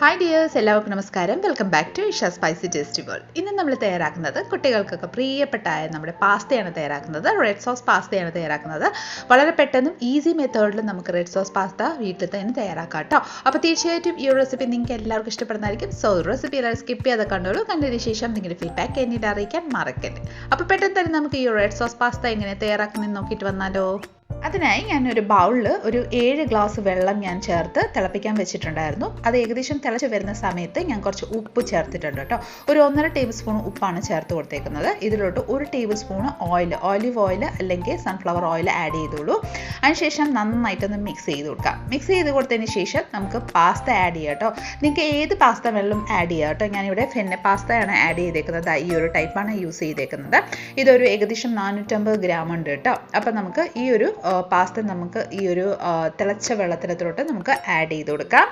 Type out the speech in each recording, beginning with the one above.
Hi dears എല്ലാവർക്കും നമസ്കാരം. Welcome back to Isha spicy tasty world ഇന്ന് നമ്മൾ തയ്യാറാക്കുന്നത് കുട്ടികൾക്കൊക്കെ പ്രിയപ്പെട്ടായ നമ്മുടെ പാസ്തയാണ് തയ്യാറാക്കുന്നത്. റെഡ് സോസ് പാസ്തയാണ് തയ്യാറാക്കുന്നത്. വളരെ പെട്ടെന്നും ഈസി മെത്തേഡിൽ നമുക്ക് റെഡ് സോസ് പാസ്ത വീട്ടിൽ തന്നെ തയ്യാറാക്കാം കേട്ടോ അപ്പോൾ തീർച്ചയായിട്ടും ഈ റെസിപ്പി നിങ്ങൾക്ക് എല്ലാവർക്കും ഇഷ്ടപ്പെടുന്നതായിരിക്കും. സോ റെസിപ്പി എല്ലാവരും സ്കിപ്പ് ചെയ്യാതെ കണ്ടോളൂ. കണ്ടതിന് ശേഷം നിങ്ങളുടെ ഫീഡ്ബാക്ക് എന്നിട്ട് അറിയിക്കാൻ മറക്കരുത്. അപ്പോൾ പെട്ടെന്ന് തന്നെ നമുക്ക് ഈ റെഡ് സോസ് പാസ്ത എങ്ങനെ തയ്യാറാക്കുന്നതെന്ന് നോക്കിയിട്ട് വന്നാലോ? അതിനായി ഞാൻ ഒരു ബൗളിൽ ഒരു ഏഴ് ഗ്ലാസ് വെള്ളം ഞാൻ ചേർത്ത് തിളപ്പിക്കാൻ വെച്ചിട്ടുണ്ടായിരുന്നു. അത് ഏകദേശം തിളച്ച് വരുന്ന സമയത്ത് ഞാൻ കുറച്ച് ഉപ്പ് ചേർത്തിട്ടുണ്ട് കേട്ടോ. ഒരു ഒന്നര ടേബിൾ സ്പൂൺ ഉപ്പാണ് ചേർത്ത് കൊടുത്തേക്കുന്നത്. ഇതിലോട്ട് ഒരു table spoon oil olive oil അല്ലെങ്കിൽ സൺഫ്ലവർ ഓയിൽ ആഡ് ചെയ്തോളൂ. അതിനുശേഷം നന്നായിട്ടൊന്ന് മിക്സ് ചെയ്ത് കൊടുക്കാം. മിക്സ് ചെയ്ത് കൊടുത്തതിന് ശേഷം നമുക്ക് പാസ്ത ആഡ് ചെയ്യാം കേട്ടോ. നിങ്ങൾക്ക് ഏത് പാസ്ത വെള്ളം ആഡ് ചെയ്യാം കേട്ടോ. ഞാനിവിടെ ഫെന്നെ പാസ്തയാണ് ആഡ് ചെയ്തേക്കുന്നത്. ഈ ഒരു ടൈപ്പാണ് യൂസ് ചെയ്തേക്കുന്നത്. ഇതൊരു ഏകദേശം നാനൂറ്റമ്പത് ഗ്രാം ഉണ്ട് കേട്ടോ. അപ്പോൾ നമുക്ക് ഈ ഒരു പാസ്ത നമുക്ക് ഈ ഒരു തിളച്ച വെള്ളത്തിലോട്ട് നമുക്ക് ആഡ് ചെയ്ത് കൊടുക്കാം.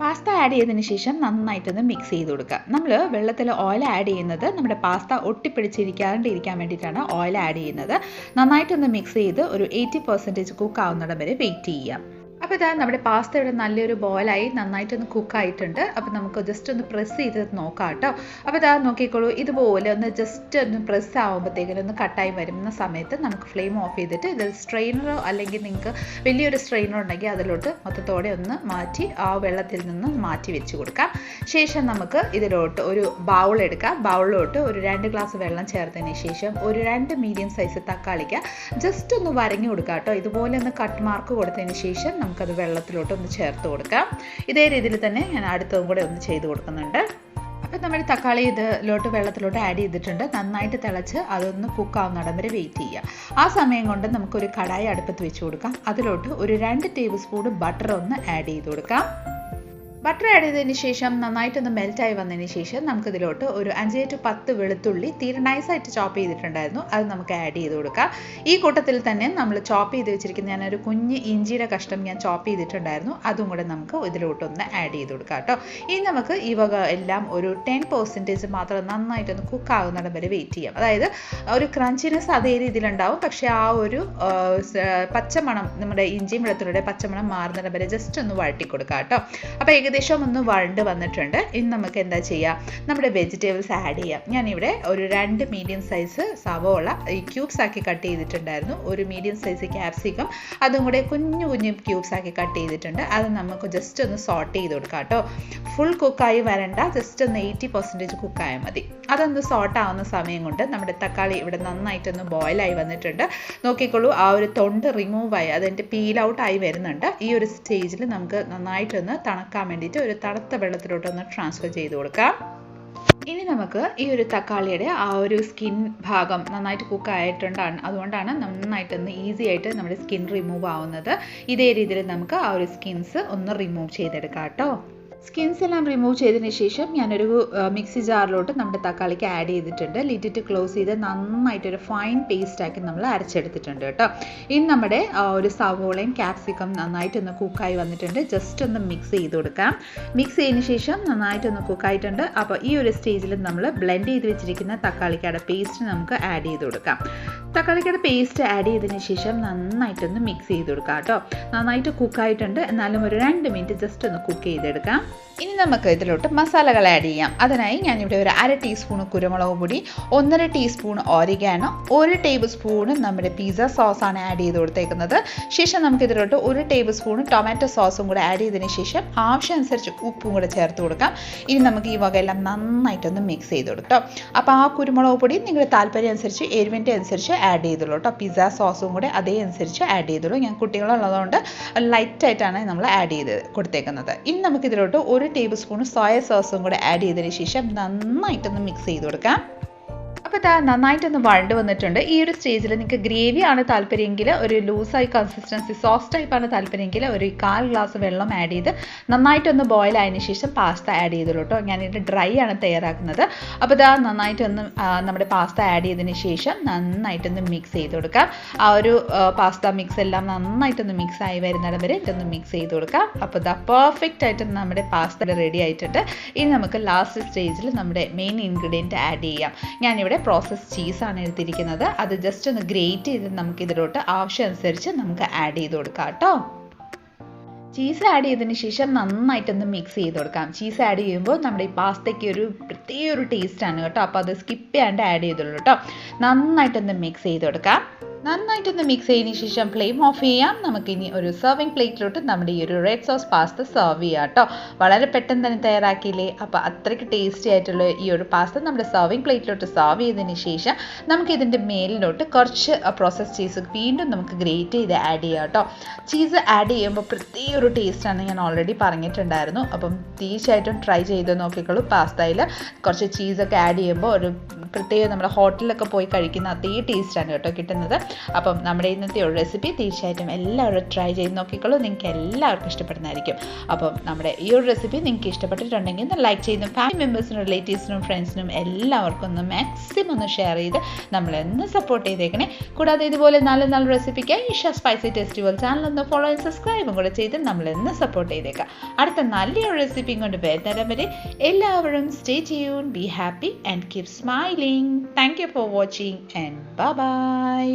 പാസ്ത ആഡ് ചെയ്തതിന് ശേഷം നന്നായിട്ടൊന്ന് മിക്സ് ചെയ്ത് കൊടുക്കുക. നമ്മൾ വെള്ളത്തിൽ ഓയിൽ ആഡ് ചെയ്യുന്നത് നമ്മുടെ പാസ്ത ഒട്ടിപ്പിടിച്ചിരിക്കാണ്ട് ഇരിക്കാൻ വേണ്ടിയിട്ടാണ് ഓയിൽ ആഡ് ചെയ്യുന്നത്. നന്നായിട്ടൊന്ന് മിക്സ് ചെയ്ത് ഒരു എയ്റ്റി പെർസെന്റേജ് കുക്ക് ആവുന്നിടം വരെ വെയിറ്റ് ചെയ്യാം അപ്പോൾ ഇതാ നമ്മുടെ പാസ്ത ഇവിടെ നല്ലൊരു ബോയിലായി നന്നായിട്ടൊന്ന് കുക്കായിട്ടുണ്ട് അപ്പോൾ നമുക്ക് ജസ്റ്റ് ഒന്ന് പ്രസ് ചെയ്ത് നോക്കാം കേട്ടോ. അപ്പോൾ ഇതാ നോക്കിക്കോളൂ ഇതുപോലെ ഒന്ന് ജസ്റ്റ് ഒന്ന് പ്രസ് ആകുമ്പോഴത്തേക്കിനും ഒന്ന് കട്ടായി വരുന്ന സമയത്ത് നമുക്ക് ഫ്ലെയിം ഓഫ് ചെയ്തിട്ട് ഇത് സ്ട്രെയിനറോ അല്ലെങ്കിൽ നിങ്ങൾക്ക് വലിയൊരു സ്ട്രെയിനർ ഉണ്ടെങ്കിൽ അതിലോട്ട് മൊത്തത്തോടെ ഒന്ന് മാറ്റി ആ വെള്ളത്തിൽ നിന്ന് മാറ്റി വെച്ച് കൊടുക്കാം. ശേഷം നമുക്ക് ഇതിലോട്ട് ഒരു ബൗൾ എടുക്കാം. ബൗളിലോട്ട് ഒരു രണ്ട് ഗ്ലാസ് വെള്ളം ചേർത്തതിന് ശേഷം ഒരു രണ്ട് മീഡിയം സൈസ് തക്കാളിക്ക് ജസ്റ്റ് ഒന്ന് വരങ്ങി കൊടുക്കാം കേട്ടോ. ഇതുപോലെ ഒന്ന് കട്ട് മാർക്ക് കൊടുത്തതിന് ശേഷം നമുക്കത് വെള്ളത്തിലോട്ട് ഒന്ന് ചേർത്ത് കൊടുക്കാം. ഇതേ രീതിയിൽ തന്നെ ഞാൻ അടുത്തതും കൂടെ ഒന്ന് ചെയ്ത് കൊടുക്കുന്നുണ്ട്. അപ്പം നമ്മൾ തക്കാളി ഇതിലോട്ട് വെള്ളത്തിലോട്ട് ആഡ് ചെയ്തിട്ടുണ്ട്. നന്നായിട്ട് തിളച്ച് അതൊന്ന് കുക്കാവുന്നിടം വരെ വെയിറ്റ് ചെയ്യുക. ആ സമയം കൊണ്ട് നമുക്കൊരു കടായി അടുപ്പത്ത് വെച്ച് കൊടുക്കാം. അതിലോട്ട് ഒരു രണ്ട് ടേബിൾ സ്പൂൺ ബട്ടർ ഒന്ന് ആഡ് ചെയ്ത് കൊടുക്കാം. ബട്ടർ ആഡ് ചെയ്തതിന് ശേഷം നന്നായിട്ടൊന്ന് മെൽറ്റായി വന്നതിന് ശേഷം നമുക്കിതിലോട്ട് ഒരു അഞ്ച് ടു പത്ത് വെളുത്തുള്ളി തീരെ നൈസായിട്ട് ചോപ്പ് ചെയ്തിട്ടുണ്ടായിരുന്നു. അത് നമുക്ക് ആഡ് ചെയ്ത് കൊടുക്കാം. ഈ കൂട്ടത്തിൽ തന്നെ നമ്മൾ ചോപ്പ് ചെയ്ത് വെച്ചിരിക്കുന്ന ഞാനൊരു കുഞ്ഞ് ഇഞ്ചിയുടെ കഷ്ടം ഞാൻ ചോപ്പ് ചെയ്തിട്ടുണ്ടായിരുന്നു. അതും കൂടെ നമുക്ക് ഇതിലോട്ടൊന്ന് ആഡ് ചെയ്ത് കൊടുക്കാം കേട്ടോ. ഇനി നമുക്ക് ഈ വക എല്ലാം ഒരു ടെൻ പെർസെന്റേജ് മാത്രം നന്നായിട്ടൊന്ന് കുക്ക് ആകുന്നിടം വരെ വെയിറ്റ് ചെയ്യാം. അതായത് ഒരു ക്രഞ്ചിനെസ് അതേ രീതിയിലുണ്ടാവും. പക്ഷേ ആ ഒരു പച്ചമണം നമ്മുടെ ഇഞ്ചിയും വെളുത്തുള്ളിയുടെ പച്ചമണം മാറുന്നിടം വരെ ജസ്റ്റ് ഒന്ന് വഴട്ടി കൊടുക്കാം കേട്ടോ. അപ്പോൾ ഏകദേശം ഒന്ന് വഴണ്ട് വന്നിട്ടുണ്ട്. ഇനി നമുക്ക് എന്താ ചെയ്യുക നമ്മുടെ വെജിറ്റബിൾസ് ആഡ് ചെയ്യാം. ഞാനിവിടെ ഒരു രണ്ട് മീഡിയം സൈസ് സവോള ഈ ക്യൂബ്സ് ആക്കി കട്ട് ചെയ്തിട്ടുണ്ടായിരുന്നു. ഒരു മീഡിയം സൈസ് ക്യാപ്സിക്കം അതും കൂടെ കുഞ്ഞു കുഞ്ഞു ക്യൂബ്സ് ആക്കി കട്ട് ചെയ്തിട്ടുണ്ട്. അത് നമുക്ക് ജസ്റ്റ് ഒന്ന് സോട്ട് ചെയ്ത് കൊടുക്കാം കേട്ടോ. ഫുൾ കുക്കായി വരണ്ട ജസ്റ്റ് ഒന്ന് എയ്റ്റി പെർസെന്റേജ് കുക്കായാൽ മതി. അതൊന്ന് സോട്ട് ആവുന്ന സമയം കൊണ്ട് നമ്മുടെ തക്കാളി ഇവിടെ നന്നായിട്ടൊന്ന് ബോയിലായി വന്നിട്ടുണ്ട്. നോക്കിക്കോളൂ ആ ഒരു തൊണ്ട് റിമൂവായി അതിന്റെ പീൽ ഔട്ടായി വരുന്നുണ്ട്. ഈ ഒരു സ്റ്റേജിൽ നമുക്ക് നന്നായിട്ടൊന്ന് തണുക്കാൻ വേണ്ടിയിട്ട് ഒരു തണുത്ത വെള്ളത്തിലോട്ടൊന്ന് ട്രാൻസ്ഫർ ചെയ്ത് കൊടുക്കാം. ഇനി നമുക്ക് ഈ ഒരു തക്കാളിയുടെ ആ ഒരു സ്കിൻ ഭാഗം നന്നായിട്ട് കുക്ക് ആയിട്ടുണ്ടാണ്. അതുകൊണ്ടാണ് നന്നായിട്ടൊന്ന് ഈസി ആയിട്ട് നമ്മുടെ സ്കിൻ റിമൂവ് ആവുന്നത്. ഇതേ രീതിയിൽ നമുക്ക് ആ ഒരു സ്കിൻസ് ഒന്ന് റിമൂവ് ചെയ്തെടുക്കാം കേട്ടോ. സ്കിൻസ് എല്ലാം റിമൂവ് ചെയ്തതിന് ശേഷം ഞാനൊരു മിക്സി ജാറിലോട്ട് നമ്മുടെ തക്കാളിക്ക് ആഡ് ചെയ്തിട്ടുണ്ട്. ലിറ്റിറ്റ് ക്ലോസ് ചെയ്ത് നന്നായിട്ടൊരു ഫൈൻ പേസ്റ്റ് ആക്കി നമ്മൾ അരച്ചെടുത്തിട്ടുണ്ട് കേട്ടോ. ഇനി നമ്മുടെ ഒരു സവോളയും ക്യാപ്സിക്കം നന്നായിട്ടൊന്ന് കുക്കായി വന്നിട്ടുണ്ട്. ജസ്റ്റ് ഒന്ന് മിക്സ് ചെയ്ത് കൊടുക്കാം. മിക്സ് ചെയ്തതിന് ശേഷം നന്നായിട്ടൊന്ന് കുക്കായിട്ടുണ്ട് അപ്പോൾ ഈ ഒരു സ്റ്റേജിൽ നമ്മൾ ബ്ലെൻഡ് ചെയ്ത് വെച്ചിരിക്കുന്ന തക്കാളിക്കയുടെ പേസ്റ്റ് നമുക്ക് ആഡ് ചെയ്ത് കൊടുക്കാം. തക്കാളിക്കയുടെ പേസ്റ്റ് ആഡ് ചെയ്തതിന് ശേഷം നന്നായിട്ടൊന്ന് മിക്സ് ചെയ്ത് കൊടുക്കാം കേട്ടോ. നന്നായിട്ട് കുക്കായിട്ടുണ്ട് എന്നാലും ഒരു രണ്ട് മിനിറ്റ് ജസ്റ്റ് ഒന്ന് കുക്ക് ചെയ്തെടുക്കാം. ഇനി നമുക്ക് ഇതിലോട്ട് മസാലകൾ ആഡ് ചെയ്യാം. അതിനായി ഞാനിവിടെ ഒരു അര ടീസ്പൂൺ കുരുമുളക് പൊടി ഒന്നര ടീസ്പൂൺ ഓരിഗാനോ ഒരു ടേബിൾ സ്പൂൺ നമ്മുടെ പിസ്സ സോസാണ് ആഡ് ചെയ്ത് കൊടുത്തേക്കുന്നത്. ശേഷം നമുക്ക് ഇതിലോട്ട് ഒരു ടേബിൾ സ്പൂൺ ടൊമാറ്റോ സോസും കൂടെ ആഡ് ചെയ്തതിന് ശേഷം ആവശ്യമനുസരിച്ച് ഉപ്പും കൂടെ ചേർത്ത് കൊടുക്കാം. ഇനി നമുക്ക് ഈ വകയെല്ലാം നന്നായിട്ടൊന്ന് മിക്സ് ചെയ്ത് കൊടുക്കാം. അപ്പോൾ ആ കുരുമുളക് പൊടി നിങ്ങളുടെ താല്പര്യം അനുസരിച്ച് എരിവിന്റെ അനുസരിച്ച് ആഡ് ചെയ്തോളൂ കേട്ടോ പിസ്സ സോസും കൂടെ അതേ അനുസരിച്ച് ആഡ് ചെയ്തോളൂ ഞാൻ കുട്ടികളുള്ളതുകൊണ്ട് ലൈറ്റായിട്ടാണ് നമ്മൾ ആഡ് ചെയ്ത് കൊടുത്തേക്കുന്നത്. ഇനി നമുക്കിതിലോട്ട് ഒരു ടേബിൾ സ്പൂൺ സോയ സോസും കൂടെ ആഡ് ചെയ്തതിന് ശേഷം നന്നായിട്ടൊന്ന് മിക്സ് ചെയ്ത് കൊടുക്കാം. അപ്പോൾ ഇതാ നന്നായിട്ടൊന്ന് വഴണ്ട് വന്നിട്ടുണ്ട്. ഈ ഒരു സ്റ്റേജിൽ നിങ്ങൾക്ക് ഗ്രേവി ആണ് താല്പര്യമെങ്കിൽ ഒരു ലൂസായി കൺസിസ്റ്റൻസി സോസ് ടൈപ്പാണ് താല്പര്യമെങ്കിൽ ഒരു കാൽ ഗ്ലാസ് വെള്ളം ആഡ് ചെയ്ത് നന്നായിട്ടൊന്ന് ബോയിൽ ആയതിനു ശേഷം പാസ്ത ആഡ് ചെയ്തോളൂ കേട്ടോ ഞാനിത് ഡ്രൈ ആണ് തയ്യാറാക്കുന്നത്. അപ്പോൾ ഇതാ നന്നായിട്ടൊന്ന് നമ്മുടെ പാസ്ത ആഡ് ചെയ്തതിന് ശേഷം നന്നായിട്ടൊന്ന് മിക്സ് ചെയ്ത് കൊടുക്കാം. ആ ഒരു പാസ്ത മിക്സ് എല്ലാം നന്നായിട്ടൊന്ന് മിക്സ് ആയി വരുന്നിടം വരെ ഇതൊന്ന് മിക്സ് ചെയ്ത് കൊടുക്കാം. അപ്പോൾ ഇതാ പെർഫെക്റ്റ് ആയിട്ട് നമ്മുടെ പാസ്ത റെഡി ആയിട്ടുണ്ട്. ഇനി നമുക്ക് ലാസ്റ്റ് സ്റ്റേജിൽ നമ്മുടെ മെയിൻ ഇൻഗ്രീഡിയന്റ് ആഡ് ചെയ്യാം. ഞാനിവിടെ പ്രോസസ് ചീസാണ് എടുത്തിരിക്കുന്നത്. അത് ജസ്റ്റ് ഒന്ന് ഗ്രേറ്റ് ചെയ്ത് നമുക്ക് ഇതിലോട്ട് ആവശ്യമനുസരിച്ച് നമുക്ക് ആഡ് ചെയ്ത് കൊടുക്കാം കേട്ടോ. ചീസ് ആഡ് ചെയ്തതിന് ശേഷം നന്നായിട്ടൊന്ന് മിക്സ് ചെയ്ത് കൊടുക്കാം. ചീസ് ആഡ് ചെയ്യുമ്പോൾ നമ്മുടെ ഈ പാസ്തയ്ക്ക് ഒരു പ്രത്യേക ഒരു ടേസ്റ്റാണ് കേട്ടോ. അപ്പോൾ അത് സ്കിപ്പ് ചെയ്യാണ്ട് ആഡ് ചെയ്തോളൂ കേട്ടോ. നന്നായിട്ടൊന്ന് മിക്സ് ചെയ്ത് കൊടുക്കാം. നന്നായിട്ടൊന്ന് മിക്സ് ചെയ്തതിന് ശേഷം ഫ്ലെയിം ഓഫ് ചെയ്യാം. നമുക്കിനി ഒരു സെർവിങ് പ്ലേറ്റിലോട്ട് നമ്മുടെ ഈ ഒരു റെഡ് സോസ് പാസ്ത സെർവ് ചെയ്യാം കേട്ടോ വളരെ പെട്ടെന്ന് തന്നെ തയ്യാറാക്കിയില്ലേ? അപ്പോൾ അത്രയ്ക്ക് ടേസ്റ്റി ആയിട്ടുള്ള ഈ ഒരു പാസ്ത നമ്മുടെ സെർവിങ് പ്ലേറ്റിലോട്ട് സെർവ് ചെയ്തതിന് ശേഷം നമുക്ക് ഇതിന്റെ മേലിലോട്ട് കുറച്ച് പ്രോസസ് ചീസ് വീണ്ടും നമുക്ക് ഗ്രേറ്റ് ചെയ്ത് ആഡ് ചെയ്യാം കേട്ടോ ചീസ് ആഡ് ചെയ്യുമ്പോൾ പ്രത്യേക ഒരു ടേസ്റ്റാണ് ഞാൻ ഓൾറെഡി പറഞ്ഞിട്ടുണ്ടായിരുന്നു. അപ്പം തീർച്ചയായിട്ടും ട്രൈ ചെയ്ത് നോക്കിക്കോളൂ പാസ്തയിൽ കുറച്ച് ചീസൊക്കെ ആഡ് ചെയ്യുമ്പോൾ ഒരു പ്രത്യേക നമ്മുടെ ഹോട്ടലിലൊക്കെ പോയി കഴിക്കുന്ന അതേ ടേസ്റ്റാണ് കേട്ടോ കിട്ടുന്നത്. അപ്പം നമ്മുടെ ഇന്നത്തെ ഒരു റെസിപ്പി തീർച്ചയായിട്ടും എല്ലാവരും ട്രൈ ചെയ്ത് നോക്കിക്കോളൂ. നിങ്ങൾക്ക് എല്ലാവർക്കും ഇഷ്ടപ്പെടുന്നതായിരിക്കും. അപ്പം നമ്മുടെ ഈ ഒരു റെസിപ്പി നിങ്ങൾക്ക് ഇഷ്ടപ്പെട്ടിട്ടുണ്ടെങ്കിൽ ഒന്ന് ലൈക്ക് ചെയ്യുന്നു ഫാമിലി മെമ്പേഴ്സിനും റിലേറ്റീവ്സിനും ഫ്രണ്ട്സിനും എല്ലാവർക്കും ഒന്ന് മാക്സിമം ഒന്ന് ഷെയർ ചെയ്ത് നമ്മളെന്ന് സപ്പോർട്ട് ചെയ്തേക്കണേ. കൂടാതെ ഇതുപോലെ നല്ല നല്ല റെസിപ്പിക്ക് ഇഷ സ്പൈസി ഫെസ്റ്റിവൽ ചാനൽ ഒന്ന് ഫോളോ ചെയ്ത് സബ്സ്ക്രൈബും കൂടെ ചെയ്ത് നമ്മളെന്ന് സപ്പോർട്ട് ചെയ്തേക്കാം. അടുത്ത നല്ലൊരു റെസിപ്പിയും കൊണ്ട് വരുന്നേരം വരെ എല്ലാവരും stay ചെയ്യൂൺ be happy and keep smiling thank you for watching and bye